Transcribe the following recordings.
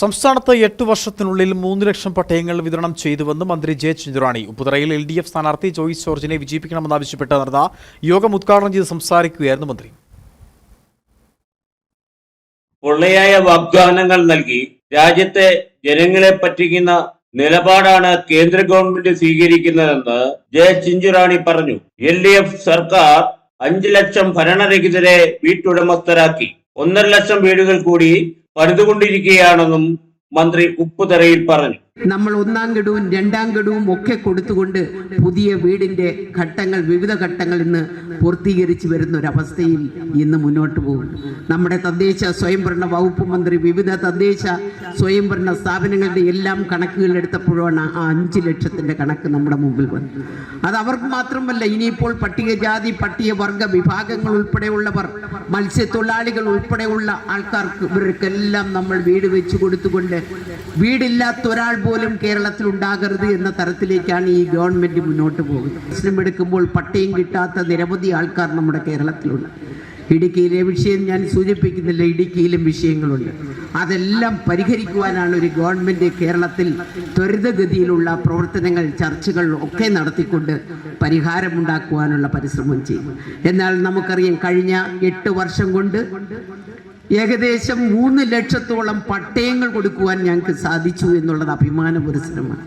സംസ്ഥാനത്ത് എട്ട് വർഷത്തിനുള്ളിൽ മൂന്ന് ലക്ഷം പട്ടയങ്ങൾ വിതരണം ചെയ്തുവെന്ന് മന്ത്രി ജെ ചിഞ്ചുറാണി ഉപ്പുതറയിൽ എൽ ഡി എഫ് സ്ഥാനാർത്ഥി ജോയിസ് ജോർജിനെ വിജയിപ്പിക്കണമെന്നാവശ്യപ്പെട്ട് നടന്ന യോഗം ഉദ്ഘാടനം ചെയ്ത് സംസാരിക്കുകയായിരുന്നു മന്ത്രി. പൊള്ളയായ വാഗ്ദാനങ്ങൾ നൽകി രാജ്യത്തെ ജനങ്ങളെ പറ്റിക്കുന്ന നിലപാടാണ് കേന്ദ്ര ഗവൺമെന്റ് സ്വീകരിക്കുന്നതെന്ന് ജെ ചിഞ്ചുറാണി പറഞ്ഞു. എൽ ഡി എഫ് സർക്കാർ അഞ്ചു ലക്ഷം ഭരണരഹിതരെ വീട്ടുടമസ്ഥരാക്കി. ഒന്നര ലക്ഷം വീടുകൾ കൂടി പണിതുകൊണ്ടിരിക്കുകയാണെന്നും മന്ത്രി ഉപ്പുതറയിൽ പറഞ്ഞു. നമ്മൾ ഒന്നാം ഗഡുവും രണ്ടാം ഗഡുവും ഒക്കെ കൊടുത്തുകൊണ്ട് പുതിയ വീടിന്റെ ഘട്ടങ്ങൾ വിവിധ ഘട്ടങ്ങൾ ഇന്ന് പൂർത്തീകരിച്ചു വരുന്ന ഒരവസ്ഥയിൽ ഇന്ന് മുന്നോട്ട് പോകും. നമ്മുടെ തദ്ദേശ സ്വയംഭരണ വകുപ്പ് മന്ത്രി വിവിധ തദ്ദേശ സ്വയംഭരണ സ്ഥാപനങ്ങളുടെ എല്ലാം കണക്കുകൾ എടുത്തപ്പോഴാണ് ആ അഞ്ച് ലക്ഷത്തിന്റെ കണക്ക് നമ്മുടെ മുമ്പിൽ വന്നത്. അത് അവർക്ക് മാത്രമല്ല ഇനിയിപ്പോൾ പട്ടികജാതി പട്ടികവർഗ വിഭാഗങ്ങൾ ഉൾപ്പെടെയുള്ളവർ മത്സ്യത്തൊഴിലാളികൾ ഉൾപ്പെടെയുള്ള ആൾക്കാർക്ക് ഇവർക്കെല്ലാം നമ്മൾ വീട് വെച്ച് കൊടുത്തുകൊണ്ട് വീടില്ലാത്ത ഒരാൾ പോലും കേരളത്തിൽ ഉണ്ടാകരുത് എന്ന തരത്തിലേക്കാണ് ഈ ഗവൺമെന്റ് മുന്നോട്ട് പോകുന്നത്. പ്രശ്നം എടുക്കുമ്പോൾ പട്ടയം കിട്ടാത്ത നിരവധി ആൾക്കാർ നമ്മുടെ കേരളത്തിലുണ്ട്. ഇടുക്കിയിലെ വിഷയം ഞാൻ സൂചിപ്പിക്കുന്നില്ല ഇടുക്കിയിലും വിഷയങ്ങളുണ്ട്. അതെല്ലാം പരിഹരിക്കുവാനാണ് ഒരു ഗവൺമെന്റ് കേരളത്തിൽ ത്വരിതഗതിയിലുള്ള പ്രവർത്തനങ്ങൾ ചർച്ചകൾ ഒക്കെ നടത്തിക്കൊണ്ട് പരിഹാരമുണ്ടാക്കുവാനുള്ള പരിശ്രമം ചെയ്യും എന്നാൽ നമുക്കറിയാം കഴിഞ്ഞ എട്ട് വർഷം കൊണ്ട് ഏകദേശം മൂന്ന് ലക്ഷത്തോളം പട്ടയങ്ങൾ കൊടുക്കുവാൻ ഞങ്ങൾക്ക് സാധിച്ചു എന്നുള്ളത് അഭിമാന പുരസ്സരമാണ്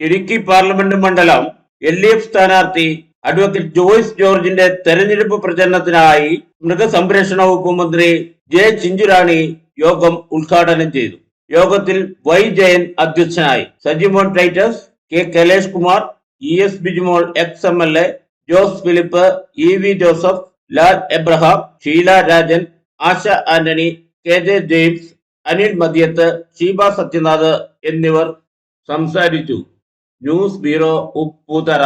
ഇടുക്കി പാർലമെന്റ് മണ്ഡലം എൽ ഡി എഫ് സ്ഥാനാർത്ഥി അഡ്വക്കേറ്റ് ജോയ്സ് ജോർജിന്റെ തെരഞ്ഞെടുപ്പ് പ്രചരണത്തിനായി മൃഗസംരക്ഷണ വകുപ്പ് മന്ത്രി ജെ ചിഞ്ചുരാണി യോഗം ഉദ്ഘാടനം ചെയ്തു. യോഗത്തിൽ വൈ ജയൻ അധ്യക്ഷനായി Sajimon Titus K Kailesh Kumar E S Bijumol ex M L A Jose Philip E V Joseph Lal Abraham Sheela Rajan Asha Antony K J James Anil Madiyath Sheeba Sathyanath എന്നിവർ സംസാരിച്ചു. News bureau Upputhara.